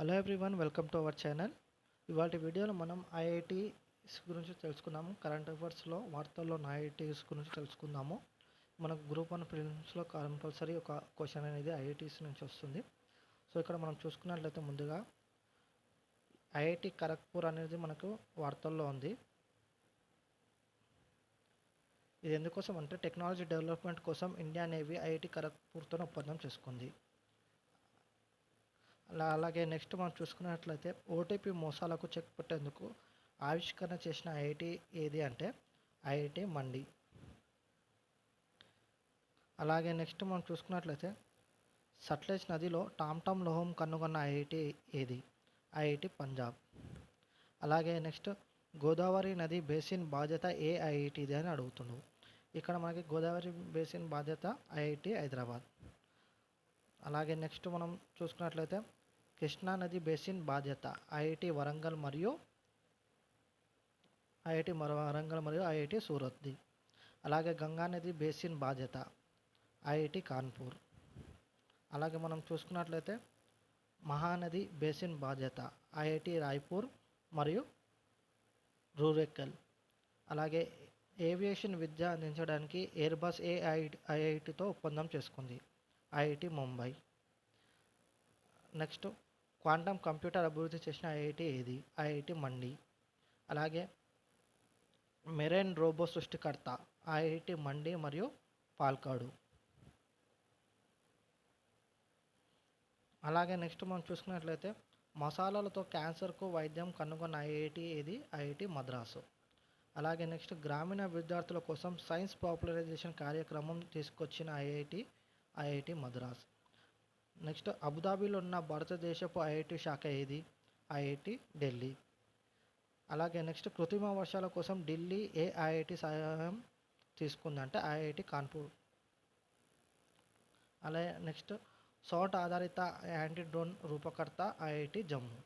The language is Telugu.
Hello everyone welcome to our channel ఇవాళ వీడియోలో మనం ఐఐటీస్ గురించి తెలుసుకుందాము. కరెంట్ అఫైర్స్లో వార్తల్లో ఐఐటీస్ గురించి తెలుసుకుందాము. మనకు గ్రూప్ వన్ ప్రిలిమ్స్లో కంపల్సరీ ఒక క్వశ్చన్ అనేది ఐఐటీస్ నుంచి వస్తుంది. సో ఇక్కడ మనం చూసుకున్నట్లయితే ముందుగా ఐఐటి ఖరగ్పూర్ అనేది మనకు వార్తల్లో ఉంది. ఇది ఎందుకోసం అంటే టెక్నాలజీ డెవలప్మెంట్ కోసం ఇండియా నేవీ ఐఐటి ఖరగ్పూర్తో ఒప్పందం చేసుకుంది. అలా అలాగే నెక్స్ట్ మనం చూసుకున్నట్లయితే ఓటీపీ మోసాలకు చెక్ పెట్టేందుకు ఆవిష్కరణ చేసిన ఐఐటి ఏది అంటే ఐఐటి మండి. అలాగే నెక్స్ట్ మనం చూసుకున్నట్లయితే సట్లెజ్ నదిలో టామ్టామ్ లోహం కనుగొన్న ఐఐటి ఏది? ఐఐటి పంజాబ్. అలాగే నెక్స్ట్ గోదావరి నది బేసిన్ బాధ్యత ఏ ఐఐటిది అని అడుగుతున్నావు ఇక్కడ మనకి గోదావరి బేసిన్ బాధ్యత ఐఐటి హైదరాబాద్. అలాగే నెక్స్ట్ మనం చూసుకున్నట్లయితే కృష్ణా నది బేసిన్ బాధ్యత ఐఐటి వరంగల్ మరియు ఐఐటి వరంగల్ మరియు ఐఐటి సూరత్ది అలాగే గంగా నది బేసిన్ బాధ్యత ఐఐటి కాన్పూర్. అలాగే మనం చూసుకున్నట్లయితే మహానది బేసిన్ బాధ్యత ఐఐటి రాయ్పూర్ మరియు రూరెక్కల్. అలాగే ఏవియేషన్ విద్య అందించడానికి ఎయిర్బస్ ఏఐ ఐఐటితో ఒప్పందం చేసుకుంది IIT Mumbai. Next quantum computer అభివృద్ధి చేసిన ఐఐటి ఏది? ఐఐటి మండి. అలాగే మెరైన్ రోబో సృష్టికర్త ఐఐటి మండి మరియు పాల్కాడు. అలాగే నెక్స్ట్ మనం చూసుకున్నట్లయితే మసాలాలతో క్యాన్సర్కు వైద్యం కనుగొన్న ఐఐటి ఏది? ఐఐటి మద్రాసు. అలాగే నెక్స్ట్ గ్రామీణ విద్యార్థుల కోసం సైన్స్ పాపులరైజేషన్ కార్యక్రమం తీసుకొచ్చిన ఐఐటి ఐఐటి మద్రాస్. నెక్స్ట్ అబుదాబీలో ఉన్న భారతదేశపు ఐఐటి శాఖ ఏది? ఐఐటి ఢిల్లీ. అలాగే నెక్స్ట్ కృత్రిమ వర్షాల కోసం ఢిల్లీ ఏ ఐఐటి సహాయం తీసుకుందంటే ఐఐటి కాన్పూర్. అలాగే నెక్స్ట్ సౌట్ ఆధారిత యాంటీ డ్రోన్ రూపకర్త ఐఐటి జమ్మూ.